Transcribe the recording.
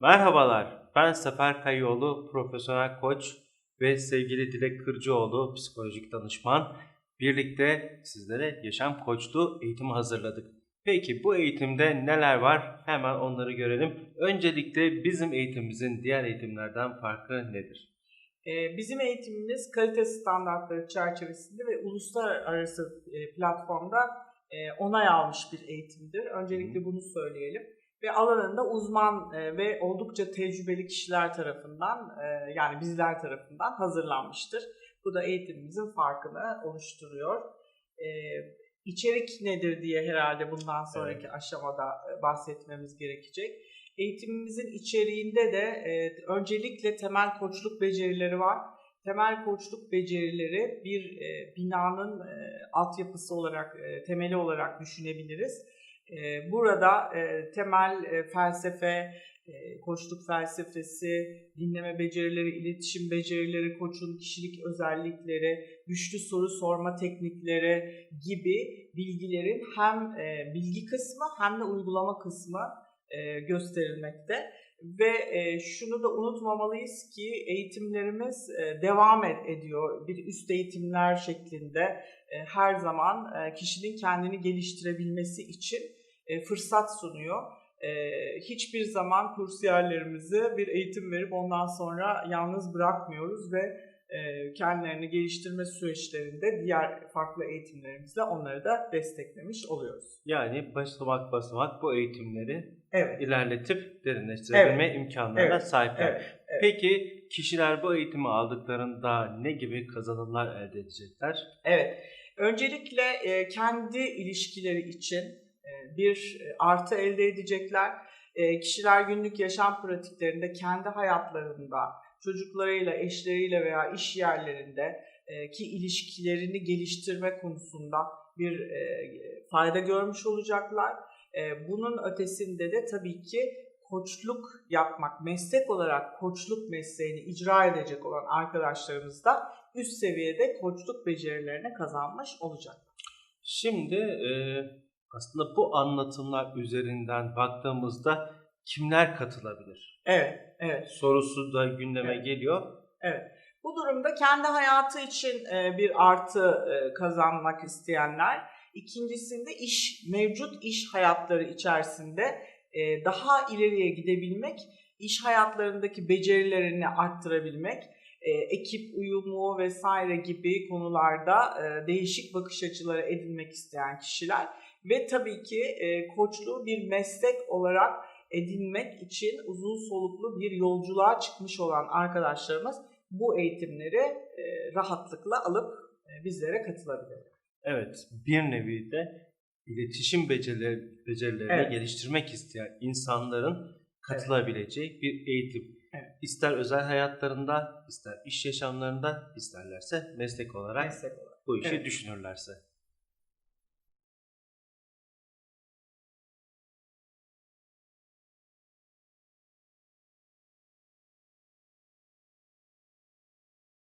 Merhabalar, ben Sefer Kayıoğlu, profesyonel koç ve sevgili Dilek Kırcıoğlu, psikolojik danışman. Birlikte sizlere yaşam koçluğu eğitimi hazırladık. Peki bu eğitimde neler var? Hemen onları görelim. Öncelikle bizim eğitimimizin diğer eğitimlerden farkı nedir? Ee, Bizim eğitimimiz kalite standartları çerçevesinde ve uluslararası e, platformda e, onay almış bir eğitimdir. Öncelikle bunu söyleyelim. Ve alanında uzman e, ve oldukça tecrübeli kişiler tarafından e, yani bizler tarafından hazırlanmıştır. Bu da eğitimimizin farkını oluşturuyor. E, İçerik nedir diye herhalde bundan sonraki aşamada e, bahsetmemiz gerekecek. Eğitimimizin içeriğinde de öncelikle temel koçluk becerileri var. Temel koçluk becerileri bir binanın altyapısı olarak, temeli olarak düşünebiliriz. E, burada e, temel e, felsefe, e, koçluk felsefesi, dinleme becerileri, iletişim becerileri, koçun kişilik özellikleri, güçlü soru sorma teknikleri gibi bilgilerin hem bilgi kısmı hem de uygulama kısmı gösterilmekte. Ve şunu da unutmamalıyız ki eğitimlerimiz devam ed- ediyor. Bir üst eğitimler şeklinde her zaman kişinin kendini geliştirebilmesi için e, fırsat sunuyor. E, hiçbir zaman kursiyerlerimizi bir eğitim verip ondan sonra yalnız bırakmıyoruz ve e, kendilerini geliştirme süreçlerinde diğer farklı eğitimlerimizle onları da desteklemiş oluyoruz. Yani basamak basamak bu eğitimleri Evet. ilerletip derinleştirebilme imkanlarına Evet, sahipler. Evet. evet. Peki kişiler bu eğitimi aldıklarında ne gibi kazanımlar elde edecekler? Evet. Öncelikle e, kendi ilişkileri için bir e, artı elde edecekler. E, kişiler günlük yaşam pratiklerinde kendi hayatlarında çocuklarıyla, eşleriyle veya iş yerlerinde e, ki ilişkilerini geliştirme konusunda bir e, fayda görmüş olacaklar. E, bunun ötesinde de tabii ki koçluk yapmak, meslek olarak koçluk mesleğini icra edecek olan arkadaşlarımız da üst seviyede koçluk becerilerini kazanmış olacak. Şimdi e, aslında bu anlatımlar üzerinden baktığımızda kimler katılabilir? Evet, evet, Sorusu da gündeme Evet. geliyor. evet. Bu durumda kendi hayatı için e, bir artı e, kazanmak isteyenler, ikincisinde iş mevcut iş hayatları içerisinde e, daha ileriye gidebilmek, iş hayatlarındaki becerilerini arttırabilmek, ekip uyumu vesaire gibi konularda değişik bakış açıları edinmek isteyen kişiler ve tabii ki e, koçluğu bir meslek olarak edinmek için uzun soluklu bir yolculuğa çıkmış olan arkadaşlarımız bu eğitimleri e, rahatlıkla alıp e, bizlere katılabilirler. Evet, bir nevi de iletişim becerileri, becerilerini Evet. geliştirmek isteyen insanların katılabileceği bir eğitim. Evet. İster özel hayatlarında, ister iş yaşamlarında, isterlerse meslek olarak Meslek olarak. bu işi Evet. düşünürlerse.